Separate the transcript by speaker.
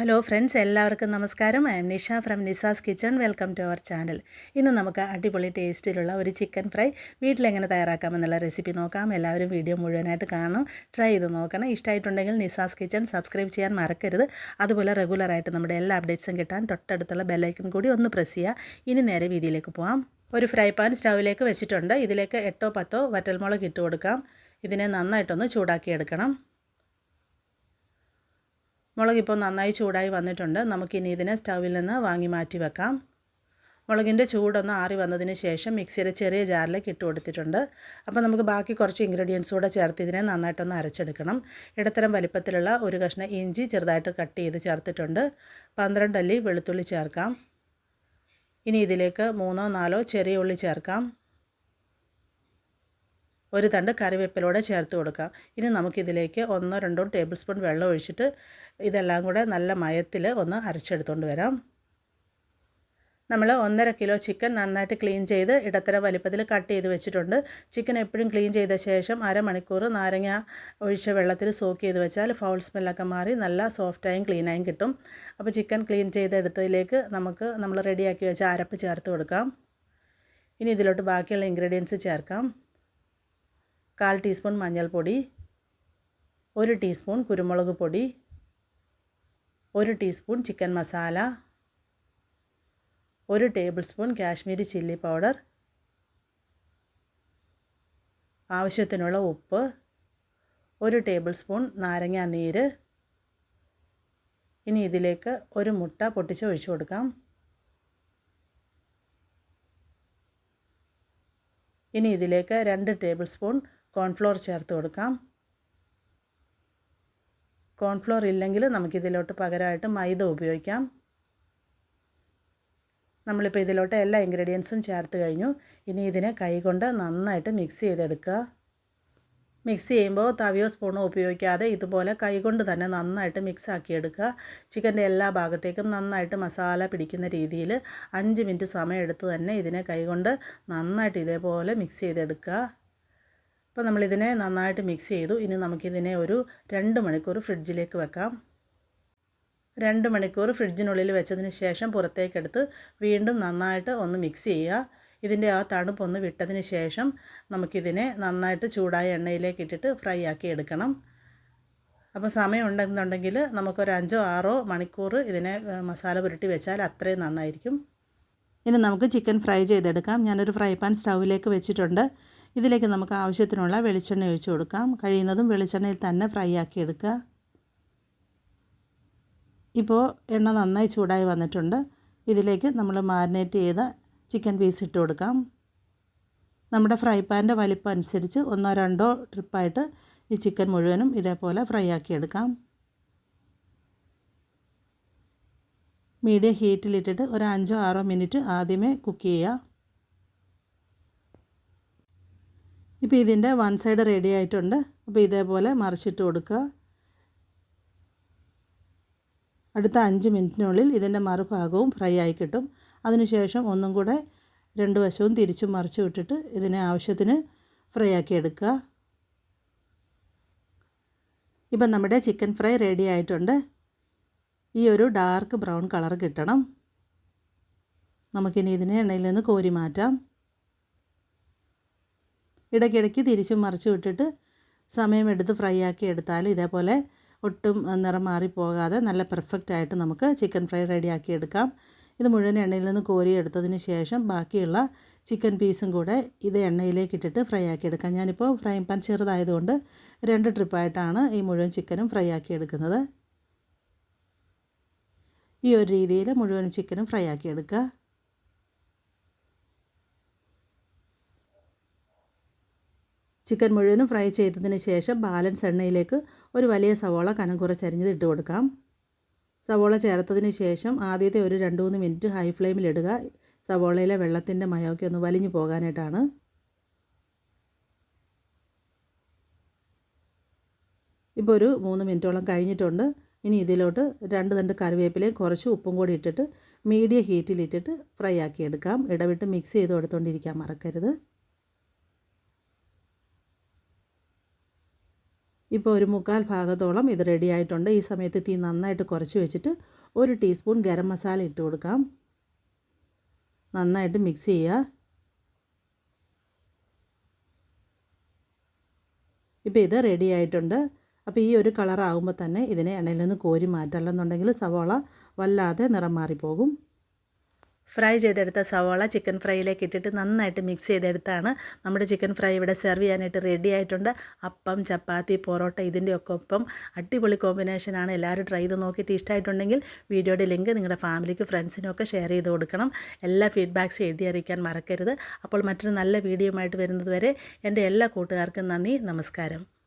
Speaker 1: Hello friends എല്ലാവർക്കും നമസ്കാരം. I'm Nisha from Nisas kitchen welcome to our channel ഇന്ന് നമുക്ക് അടിപൊളി ടേസ്റ്റിലുള്ള ഒരു ചിക്കൻ ഫ്രൈ വീട്ടിലെങ്ങനെ തയ്യാറാക്കാമെന്നുള്ള റെസിപ്പി നോക്കാം. എല്ലാവരും വീഡിയോ മുഴുവനായിട്ട് കാണണം. ട്രൈ ചെയ്ത് നോക്കണം. ഇഷ്ടമായിട്ടുണ്ടെങ്കിൽ നിസാസ് കിച്ചൺ സബ്സ്ക്രൈബ് ചെയ്യാൻ മറക്കരുത്. അതുപോലെ റെഗുലറായിട്ട് നമ്മുടെ എല്ലാ അപ്ഡേറ്റ്സും കിട്ടാൻ തൊട്ടടുത്തുള്ള ബെല്ലൈക്കൺ കൂടി ഒന്ന് പ്രസ് ചെയ്യുക ഇനി നേരെ വീഡിയോയിലേക്ക് പോകാം ഒരു ഫ്രൈ പാൻ സ്റ്റൗവിലേക്ക് വെച്ചിട്ടുണ്ട്. ഇതിലേക്ക് എട്ടോ പത്തോ വറ്റൽമുളക് ഇട്ട് കൊടുക്കാം. ഇതിനെ നന്നായിട്ടൊന്ന് ചൂടാക്കിയെടുക്കണം. മുളക് ഇപ്പോൾ നന്നായി ചൂടായി വന്നിട്ടുണ്ട്. നമുക്കിനി ഇതിനെ സ്റ്റൗവിൽ നിന്ന് വാങ്ങി മാറ്റി വെക്കാം. മുളകിന്റെ ചൂടൊന്ന് ആറി വന്നതിന് ശേഷം മിക്സിയുടെ ചെറിയ ജാറിലേക്ക് ഇട്ട് കൊടുത്തിട്ടുണ്ട്. അപ്പോൾ നമുക്ക് ബാക്കി കുറച്ച് ഇൻഗ്രീഡിയൻസ് കൂടെ ചേർത്ത് ഇതിനെ നന്നായിട്ടൊന്ന് അരച്ചെടുക്കണം. ഇടത്തരം വലിപ്പത്തിലുള്ള ഒരു കഷ്ണം ഇഞ്ചി ചെറുതായിട്ട് കട്ട് ചെയ്ത് ചേർത്തിട്ടുണ്ട്. പന്ത്രണ്ട് അല്ലി വെളുത്തുള്ളി ചേർക്കാം. ഇനി ഇതിലേക്ക് മൂന്നോ നാലോ ചെറിയ ഉള്ളി ചേർക്കാം. ഒരു തണ്ട് കറിവേപ്പിലൂടെ ചേർത്ത് കൊടുക്കാം. ഇനി നമുക്കിതിലേക്ക് ഒന്നോ രണ്ടോ ടേബിൾ സ്പൂൺ വെള്ളം ഒഴിച്ചിട്ട് ഇതെല്ലാം കൂടെ നല്ല മയത്തിൽ ഒന്ന് അരച്ചെടുത്തുകൊണ്ട് വരാം. നമ്മൾ ഒന്നര കിലോ ചിക്കൻ നന്നായിട്ട് ക്ലീൻ ചെയ്ത് ഇടത്തരം വലിപ്പത്തിൽ കട്ട് ചെയ്ത് വെച്ചിട്ടുണ്ട്. ചിക്കൻ എപ്പോഴും ക്ലീൻ ചെയ്ത ശേഷം അരമണിക്കൂർ നാരങ്ങ ഒഴിച്ച വെള്ളത്തിൽ സോക്ക് ചെയ്ത് വെച്ചാൽ ഫൗൾ സ്മെല്ലൊക്കെ മാറി നല്ല സോഫ്റ്റായും ക്ലീനായും കിട്ടും. അപ്പോൾ ചിക്കൻ ക്ലീൻ ചെയ്തെടുത്തതിലേക്ക് നമുക്ക് നമ്മൾ റെഡിയാക്കി വെച്ച അരപ്പ് ചേർത്ത് കൊടുക്കാം. ഇനി ഇതിലോട്ട് ബാക്കിയുള്ള ഇൻഗ്രീഡിയൻസ് ചേർക്കാം. കാൽ ടീസ്പൂൺ മഞ്ഞൾപ്പൊടി ഒരു ടീസ്പൂൺ കുരുമുളക് പൊടി ഒരു ടീസ്പൂൺ ചിക്കൻ മസാല ഒരു tablespoon Kashmiri chilli powder ആവശ്യത്തിനുള്ള ഉപ്പ് ഒരു ടേബിൾ സ്പൂൺ നാരങ്ങാ നീര്. ഇനി ഇതിലേക്ക് ഒരു മുട്ട പൊട്ടിച്ച് ഒഴിച്ചു കൊടുക്കാം. ഇനി ഇതിലേക്ക് രണ്ട് ടേബിൾ സ്പൂൺ കോൺഫ്ലോർ ചേർത്ത് കൊടുക്കാം. കോൺഫ്ലോർ ഇല്ലെങ്കിൽ നമുക്കിതിലോട്ട് പകരമായിട്ട് മൈദ ഉപയോഗിക്കാം. നമ്മളിപ്പോൾ ഇതിലോട്ട് എല്ലാ ഇൻഗ്രീഡിയൻസും ചേർത്ത് കഴിഞ്ഞു. ഇനി ഇതിനെ കൈകൊണ്ട് നന്നായിട്ട് മിക്സ് ചെയ്തെടുക്കുക. മിക്സ് ചെയ്യുമ്പോൾ തവിയോ സ്പൂണോ ഉപയോഗിക്കാതെ ഇതുപോലെ കൈകൊണ്ട് തന്നെ നന്നായിട്ട് മിക്സ് ആക്കിയെടുക്കുക. ചിക്കന്റെ എല്ലാ ഭാഗത്തേക്കും നന്നായിട്ട് മസാല പിടിക്കുന്ന രീതിയിൽ അഞ്ച് മിനിറ്റ് സമയം എടുത്ത് തന്നെ ഇതിനെ കൈകൊണ്ട് നന്നായിട്ട് ഇതേപോലെ മിക്സ് ചെയ്തെടുക്കുക. അപ്പോൾ നമ്മളിതിനെ നന്നായിട്ട് മിക്സ് ചെയ്തു. ഇനി നമുക്കിതിനെ ഒരു രണ്ട് മണിക്കൂർ ഫ്രിഡ്ജിലേക്ക് വെക്കാം. രണ്ട് മണിക്കൂർ ഫ്രിഡ്ജിനുള്ളിൽ വെച്ചതിന് ശേഷം പുറത്തേക്കെടുത്ത് വീണ്ടും നന്നായിട്ട് ഒന്ന് മിക്സ് ചെയ്യുക. ഇതിന്റെ ആ തണുപ്പൊന്ന് വിട്ടതിന് ശേഷം നമുക്കിതിനെ നന്നായിട്ട് ചൂടായ എണ്ണയിലേക്ക് ഇട്ടിട്ട് ഫ്രൈ ആക്കി എടുക്കണം. അപ്പോൾ സമയം ഉണ്ടെന്നുണ്ടെങ്കിൽ നമുക്കൊരു അഞ്ചോ ആറോ മണിക്കൂർ ഇതിനെ മസാല പുരട്ടി വെച്ചാൽ അത്രയും നന്നായിരിക്കും. ഇനി നമുക്ക് ചിക്കൻ ഫ്രൈ ചെയ്തെടുക്കാം. ഞാനൊരു ഫ്രൈ പാൻ സ്റ്റൗവിലേക്ക് വെച്ചിട്ടുണ്ട്. ഇതിലേക്ക് നമുക്ക് ആവശ്യത്തിനുള്ള വെളിച്ചെണ്ണ ഒഴിച്ച് കൊടുക്കാം. കഴിയുന്നതും വെളിച്ചെണ്ണയിൽ തന്നെ ഫ്രൈ ആക്കി എടുക്കുക. ഇപ്പോൾ എണ്ണ നന്നായി ചൂടായി വന്നിട്ടുണ്ട്. ഇതിലേക്ക് നമ്മൾ മാരിനേറ്റ് ചെയ്ത ചിക്കൻ പീസ് ഇട്ട് കൊടുക്കാം. നമ്മുടെ ഫ്രൈ പാന്റെ വലിപ്പം അനുസരിച്ച് ഒന്നോ രണ്ടോ ട്രിപ്പായിട്ട് ഈ ചിക്കൻ മുഴുവനും ഇതേപോലെ ഫ്രൈ ആക്കി എടുക്കാം. മീഡിയം ഹീറ്റിലിട്ടിട്ട് ഒരു അഞ്ചോ ആറോ മിനിറ്റ് ആദ്യമേ കുക്ക് ചെയ്യുക. ഇപ്പോൾ ഇതിന്റെ വൺ സൈഡ് റെഡി ആയിട്ടുണ്ട്. അപ്പോൾ ഇതേപോലെ മറിച്ചിട്ട് കൊടുക്കുക. അടുത്ത അഞ്ച് മിനിറ്റിനുള്ളിൽ ഇതിന്റെ മറുഭാഗവും ഫ്രൈ ആയി കിട്ടും. അതിനുശേഷം ഒന്നും കൂടെ രണ്ട് വശവും തിരിച്ചും മറിച്ച് വിട്ടിട്ട് ഇതിനെ ആവശ്യത്തിന് ഫ്രൈ ആക്കി എടുക്കുക. ഇപ്പം നമ്മുടെ ചിക്കൻ ഫ്രൈ റെഡി ആയിട്ടുണ്ട്. ഈ ഒരു ഡാർക്ക് ബ്രൗൺ കളർ കിട്ടണം. നമുക്കിനി ഇതിനെ എണ്ണയിൽ നിന്ന് കോരി മാറ്റാം. ഇടയ്ക്കിടയ്ക്ക് തിരിച്ചും മറിച്ച് വിട്ടിട്ട് സമയമെടുത്ത് ഫ്രൈ ആക്കി എടുത്താൽ ഇതേപോലെ ഒട്ടും നിറം മാറിപ്പോകാതെ നല്ല പെർഫെക്റ്റ് ആയിട്ട് നമുക്ക് ചിക്കൻ ഫ്രൈ റെഡിയാക്കി എടുക്കാം. ഇത് മുഴുവൻ എണ്ണയിൽ നിന്ന് കോരി എടുത്തതിന് ശേഷം ബാക്കിയുള്ള ചിക്കൻ പീസും കൂടെ ഇത് എണ്ണയിലേക്ക് ഇട്ടിട്ട് ഫ്രൈ ആക്കി എടുക്കാം. ഞാനിപ്പോൾ ഫ്രൈ പാൻ ചെറുതായതുകൊണ്ട് രണ്ട് ട്രിപ്പായിട്ടാണ് ഈ മുഴുവൻ ചിക്കനും ഫ്രൈ ആക്കി എടുക്കുന്നത്. ഈ ഒരു രീതിയിൽ മുഴുവൻ ചിക്കനും ഫ്രൈ ആക്കി എടുക്കുക. ചിക്കൻ മുഴുവനും ഫ്രൈ ചെയ്തതിന് ശേഷം ബാലൻസ് എണ്ണയിലേക്ക് ഒരു വലിയ സവോള കനം കുറച്ചരിഞ്ഞത് ഇട്ട് കൊടുക്കാം. സവോള ചേർത്തതിന് ശേഷം ആദ്യത്തെ ഒരു രണ്ട് മൂന്ന് മിനിറ്റ് ഹൈ ഫ്ലെയിമിലിടുക സവോളയിലെ വെള്ളത്തിന്റെ മയമൊക്കെ ഒന്ന് വലിഞ്ഞു പോകാനായിട്ടാണ്. ഇപ്പോൾ ഒരു മൂന്ന് മിനിറ്റോളം കഴിഞ്ഞിട്ടുണ്ട്. ഇനി ഇതിലോട്ട് രണ്ട് തണ്ട് കറിവേപ്പിലയും കുറച്ച് ഉപ്പും കൂടി ഇട്ടിട്ട് മീഡിയം ഹീറ്റിലിട്ടിട്ട് ഫ്രൈ ആക്കിയെടുക്കാം. ഇടവിട്ട് മിക്സ് ചെയ്ത് കൊടുത്തുകൊണ്ടിരിക്കാൻ മറക്കരുത്. ഇപ്പോൾ ഒരു മുക്കാൽ ഭാഗത്തോളം ഇത് റെഡി ആയിട്ടുണ്ട്. ഈ സമയത്ത് തീ നന്നായിട്ട് കുറച്ച് വെച്ചിട്ട് ഒരു ടീസ്പൂൺ ഗരം മസാല ഇട്ട് കൊടുക്കാം. നന്നായിട്ട് മിക്സ് ചെയ്യുക. ഇപ്പോൾ ഇത് റെഡി ആയിട്ടുണ്ട്. അപ്പോൾ ഈ ഒരു കളറാകുമ്പോൾ തന്നെ ഇതിനെ എണ്ണയിൽ നിന്ന് കോരി മാറ്റാം സവോള സവാള വല്ലാതെ നിറം മാറിപ്പോകും. ഫ്രൈ ചെയ്തെടുത്ത സവാള ചിക്കൻ ഫ്രൈയിലേക്ക് ഇട്ടിട്ട് നന്നായിട്ട് മിക്സ് ചെയ്തെടുത്താണ് നമ്മുടെ ചിക്കൻ ഫ്രൈ ഇവിടെ സെർവ് ചെയ്യാനായിട്ട് റെഡി ആയിട്ടുണ്ട്. അപ്പം ചപ്പാത്തി പൊറോട്ട ഇതിന്റെയൊക്കെ ഒപ്പം അടിപൊളി കോമ്പിനേഷനാണ് എല്ലാവരും ട്രൈ ചെയ്ത് നോക്കിയിട്ട് ഇഷ്ടമായിട്ടുണ്ടെങ്കിൽ വീഡിയോയുടെ ലിങ്ക് നിങ്ങളുടെ ഫാമിലിക്ക് ഫ്രണ്ട്സിനൊക്കെ ഷെയർ ചെയ്ത് കൊടുക്കണം. എല്ലാ ഫീഡ്ബാക്സും എഴുതി അറിയിക്കാൻ മറക്കരുത്. അപ്പോൾ മറ്റൊരു നല്ല വീഡിയോ ആയിട്ട് വരുന്നത് വരെ എന്റെ എല്ലാ കൂട്ടുകാർക്കും നന്ദി നമസ്കാരം.